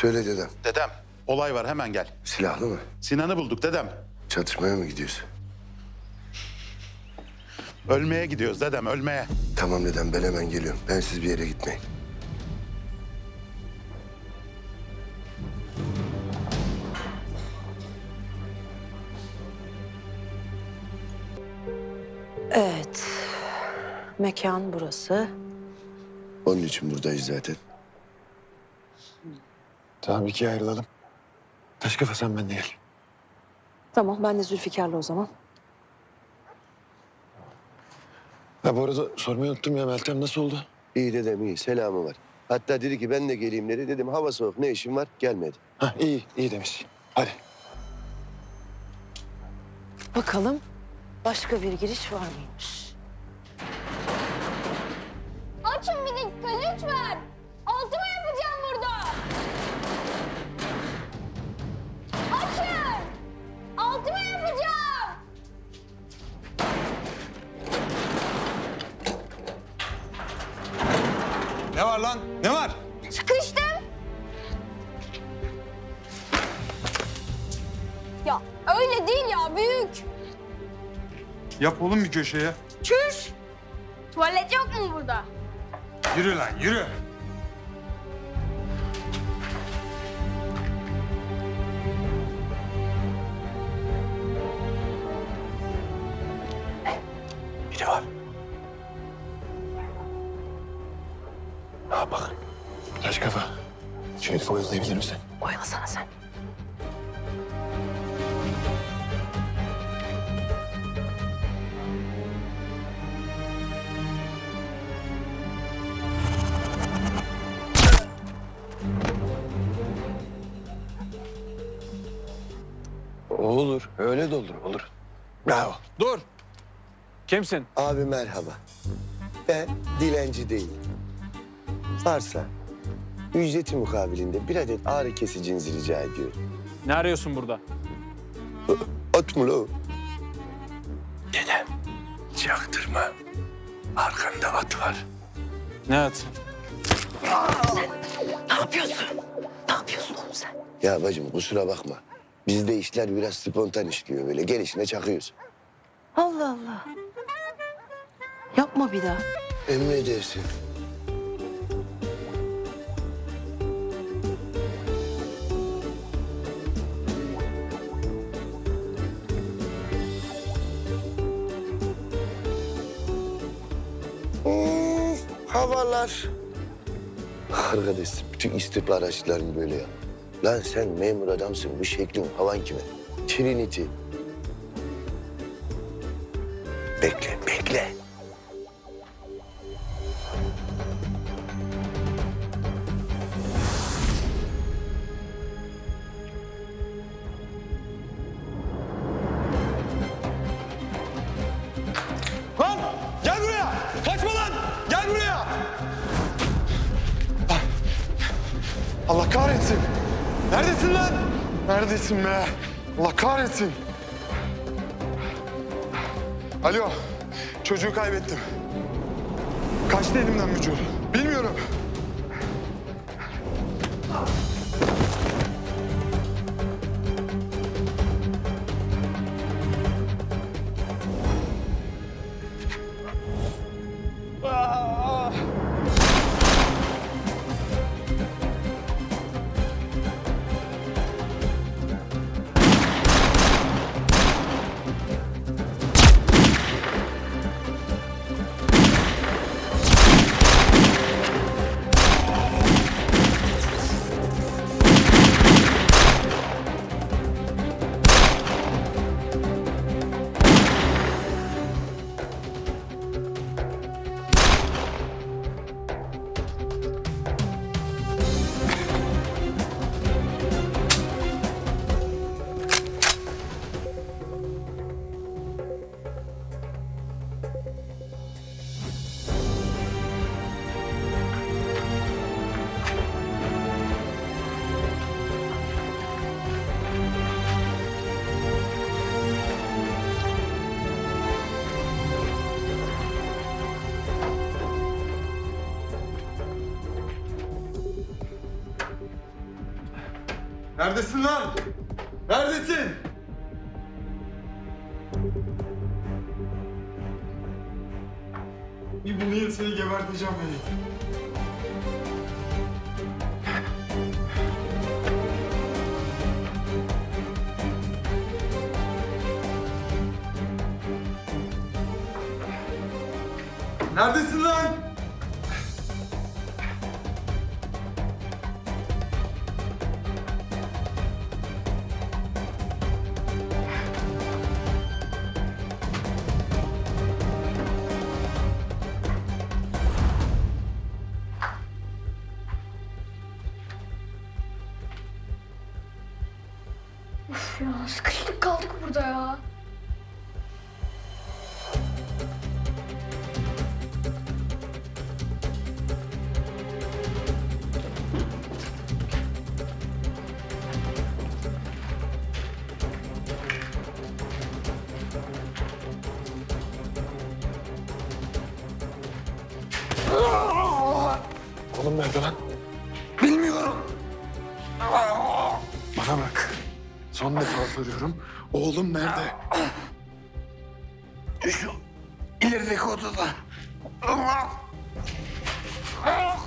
Söyle dedem. Dedem, olay var hemen gel. Silahlı mı? Sinan'ı bulduk dedem. Çatışmaya mı gidiyorsun? Ölmeye gidiyoruz dedem, ölmeye. Tamam dedem ben hemen geliyorum. Ben siz bir yere gitmeyin. Evet. Mekan burası. Onun için buradayız zaten. Tamam ikiye ayrılalım. Taş kafa sen benimle gel. Tamam ben de Zülfikar'la o zaman. Ha bu arada sormayı unuttum ya Meltem nasıl oldu? İyi dedem iyi. Selamı var. Hatta dedi ki ben de geleyim dedi. Dedim hava soğuk ne işin var? Gelmedi. Ha iyi iyi demiş. Hadi. Bakalım başka bir giriş var mıymış? Ya öyle değil ya büyük. Yap oğlum bir köşeye. Çüş. Tuvalet yok mu burada? Yürü lan yürü. Biri var. Ha bak. Taş kafa. Şu herifi oyalayabilir misin? Oyalasana sen. Olur. Öyle de olur. Olur. Bravo. Dur. Kimsin? Abi merhaba. Ben dilenci değilim. Varsa ücreti mukabilinde bir adet ağrı kesicinizi rica ediyorum. Ne arıyorsun burada? At mı lo? Dedem. Çaktırma. Arkanda at var. Ne at? Ne yapıyorsun? Ne yapıyorsun oğlum sen? Ya bacım kusura bakma. Bizde işler biraz spontan işliyor böyle. Gelişine çakıyoruz. Allah Allah. Yapma bir daha. Emredersin. Hmm, havalar. Arkadaş bütün istihbarat araçların böyle ya. Lan sen memur adamsın. Bu şeklin havan kime? Trinity. Bekle, bekle. Lan gel buraya. Kaçma lan. Gel buraya. Allah kahretsin. Neredesin lan? Neredesin be? Allah kahretsin. Alo. Çocuğu kaybettim. Kaçtı elimden mücür. Bilmiyorum. Neredesin lan? Neredesin? Bir bulayım seni geberteceğim beni. Neredesin lan? Ya sıkıştık kaldık burada ya. Oğlum nerede lan? Bilmiyorum. Bana bak. Son defa soruyorum. Oğlum nerede? Şu ilerideki odada. Allah! Allah!